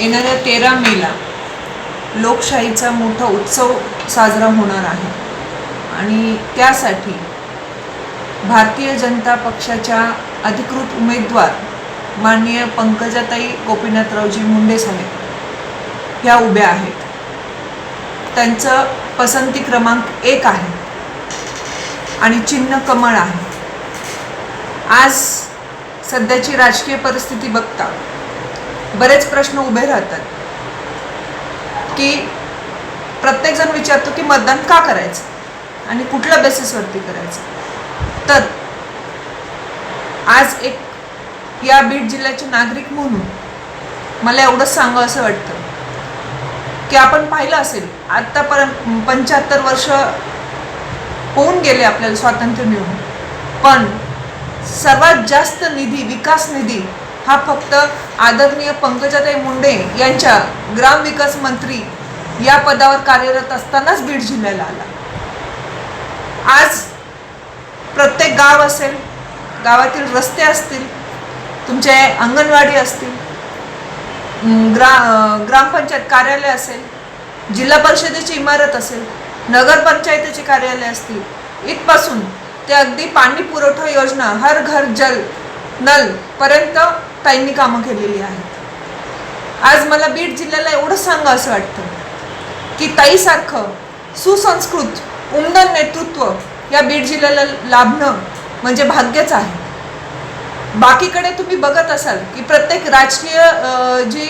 येणाऱ्या तेरा मेला लोकशाहीचा मोठा उत्सव साजरा होणार आहे. आणि त्यासाठी भारतीय जनता पक्षाच्या अधिकृत उमेदवार माननीय पंकजाताई गोपीनाथरावजी मुंडे साहेब ह्या उभ्या आहेत. त्यांचं पसंती क्रमांक एक आहे आणि चिन्ह कमळ आहे. आज सध्याची राजकीय परिस्थिती बघता बरेच प्रश्न उभे राहतात. की प्रत्येकजण विचारतो की मतदान का करायचं? आणि कुठल्या बेसिसवरती करायचं? तर आज एक या बीड जिल्ह्याचे नागरिक म्हणून मला एवढंच सांगावं असं वाटतं की आपण पाहिलं असेल आत्तापर्यंत पंच्याहत्तर वर्ष होऊन गेले आपल्याला स्वातंत्र्य मिळून. पण सर्वात जास्त निधी विकास निधी हा फक्त आदरणीय पंकजाताई मुंडे यांच्या ग्रामविकास मंत्री या पदावर कार्यरत असतानाच बीड जिल्ह्याला आला. आज प्रत्येक गाव असेल गावातील रस्ते असतील तुमचे अंगणवाडी असतील ग्रा ग्रामपंचायत कार्यालय असेल जिल्हा परिषदेची इमारत असेल नगरपंचायतीचे कार्यालय असतील इथपासून ते अगदी पाणी पुरवठा योजना हर घर जल नल पर्यंत ताईंनी कामं केलेली आहेत. आज मला बीड जिल्ह्याला एवढं सांगा असं वाटतं की ताईसारखं सुसंस्कृत उमदन नेतृत्व या बीड जिल्ह्याला लाभणं म्हणजे भाग्यच आहे. बाकीकडे तुम्ही बघत असाल की प्रत्येक राजकीय जी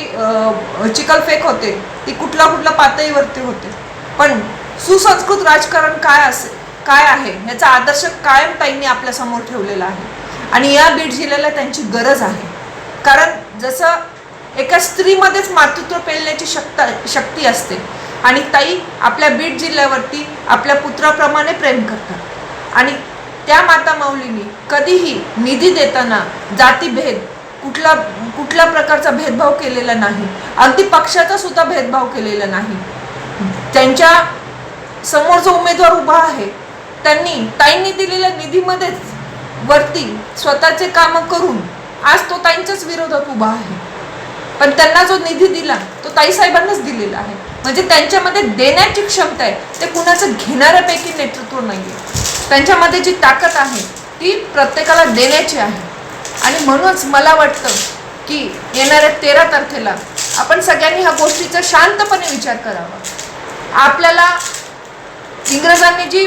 चिकलफेक होते ती कुठल्या कुठल्या पातळीवरती होते. पण सुसंस्कृत राजकारण काय असेल? काय आहे? याचा आदर्श कायम ताईंनी आपल्यासमोर ठेवलेला आहे. आणि या बीड जिल्ह्याला त्यांची गरज आहे. कारण जसं एका स्त्रीमध्येच मातृत्व पेलण्याची शक्ता शक्ती असते. आणि ताई आपल्या बीड जिल्ह्यावरती आपल्या पुत्राप्रमाणे प्रेम करतात. आणि त्या माता माऊलींनी कधीही निधी देताना जातीभेद कुठला कुठल्या प्रकारचा भेदभाव केलेला नाही. अगदी पक्षाचा सुद्धा भेदभाव केलेला नाही. त्यांच्यासमोर जो उमेदवार उभा आहे त्यांनी ताईंनी दिलेल्या निधीमध्येच वरती स्वतःचे कामं करून आज तो ताईंच्याच विरोधात उभा आहे. पण त्यांना जो निधी दिला तो ताईसाहेबांनाच दिलेला आहे. म्हणजे त्यांच्यामध्ये देण्याची क्षमता आहे ते कुणाचं घेणाऱ्यापैकी नेतृत्व नाही आहे त्यांच्यामध्ये जी ताकद आहे ती प्रत्येकाला देण्याची आहे. आणि म्हणूनच मला वाटतं की येणाऱ्या तेरा तारखेला आपण सगळ्यांनी ह्या गोष्टीचा शांतपणे विचार करावा. आपल्याला इंग्रजांनी जी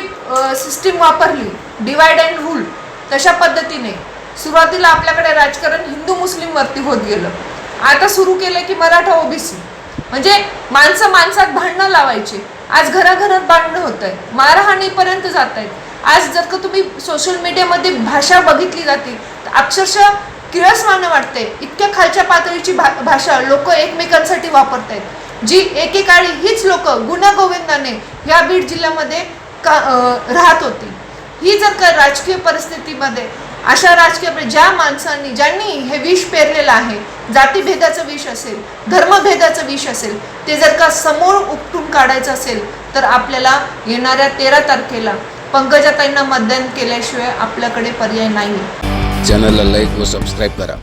सिस्टीम वापरली डिवाइड अँड रूल तशा पद्धतीने सुरुवातीला आपल्याकडे राजकारण हिंदू मुस्लिमवरती होत गेलं. आता सुरू केलं की मराठा ओबीसी म्हणजे माणसं माणसात भांडणं लावायचे. आज घराघरात भांडणं होत आहे मारहाणीपर्यंत जात आहेत आज जर का तुम्ही सोशल मीडियामध्ये भाषा बघितली जाते तर अक्षरशः किळसमानं वाटते इतक्या खालच्या पातळीची भा भाषा लोक एकमेकांसाठी वापरत आहेत जी एकेकाळी हीच लोक गुण्यागोविंदाने या बीड जिल्ह्यामध्ये का राहत होती. ही जर का राजकीय परिस्थितीमध्ये अशा राजकीय ज्या माणसांनी ज्यांनी हे विष पेरलेलं आहे जातीभेदाचं विष असेल धर्मभेदाचं विष असेल ते जर का समोर उपटून काढायचं असेल तर आपल्याला येणाऱ्या तेरा तारखेला पंकजाताईंना मतदान केल्याशिवाय आपल्याकडे पर्याय नाही चॅनलला लाईक व सबस्क्राईब करा.